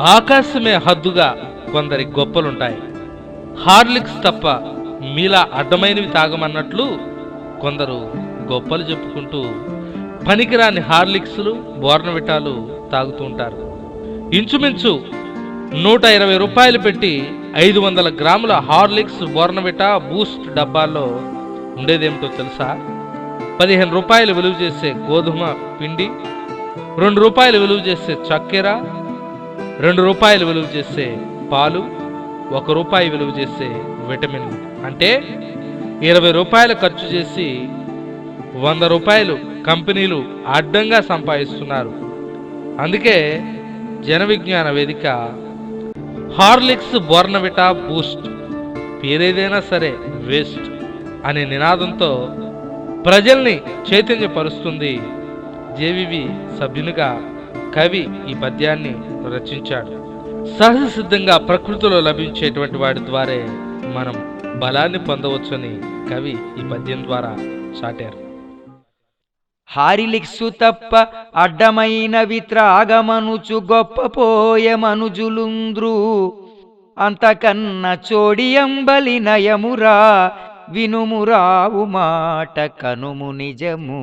ఆకాశమే హద్దుగా కొందరి గొప్పలుంటాయి. హార్లిక్స్ తప్ప మీలా అడ్డమైనవి తాగమన్నట్లు కొందరు గొప్పలు చెప్పుకుంటూ పనికిరాని హార్లిక్స్లు బోర్నవిటాలు తాగుతూ ఉంటారు. ఇంచుమించు నూట ఇరవై రూపాయలు పెట్టి ఐదు వందల గ్రాముల హార్లిక్స్ బోర్నవిటా బూస్ట్ డబ్బాల్లో ఉండేదేమిటో తెలుసా? పదిహేను రూపాయలు విలువ చేసే గోధుమ పిండి రెండు రూపాయలు విలువ చేసే చక్కెర రెండు రూపాయలు విలువ చేసే పాలు ఒక రూపాయి విలువ చేసే విటమిన్లు అంటే ఇరవై రూపాయలు ఖర్చు చేసి వంద రూపాయలు కంపెనీలు అడ్డంగా సంపాదిస్తున్నారు. అందుకే జన విజ్ఞాన వేదిక హార్లిక్స్ బోర్నవిటా బూస్ట్ పేరేదైనా సరే వేస్ట్ అనే నినాదంతో ప్రజల్ని చైతన్యపరుస్తుంది జేవివి సభ్యునిగా కవి ఈ పద్యాన్ని రచించాడు. సహజ సిద్ధంగా ప్రకృతిలో లభించేటువంటి వాటి ద్వారే మనం బలాన్ని పొందవచ్చని కవి ఈ పద్యం ద్వారా చాటారు. హారిలిక్సు తప్ప అడ్డమైనవి త్రాగమనుచు గొప్ప పోయమనుజులుంద్రు అంతకన్న చోడియంబలి నయమురా వినుమురావు మాట కనుము నిజము.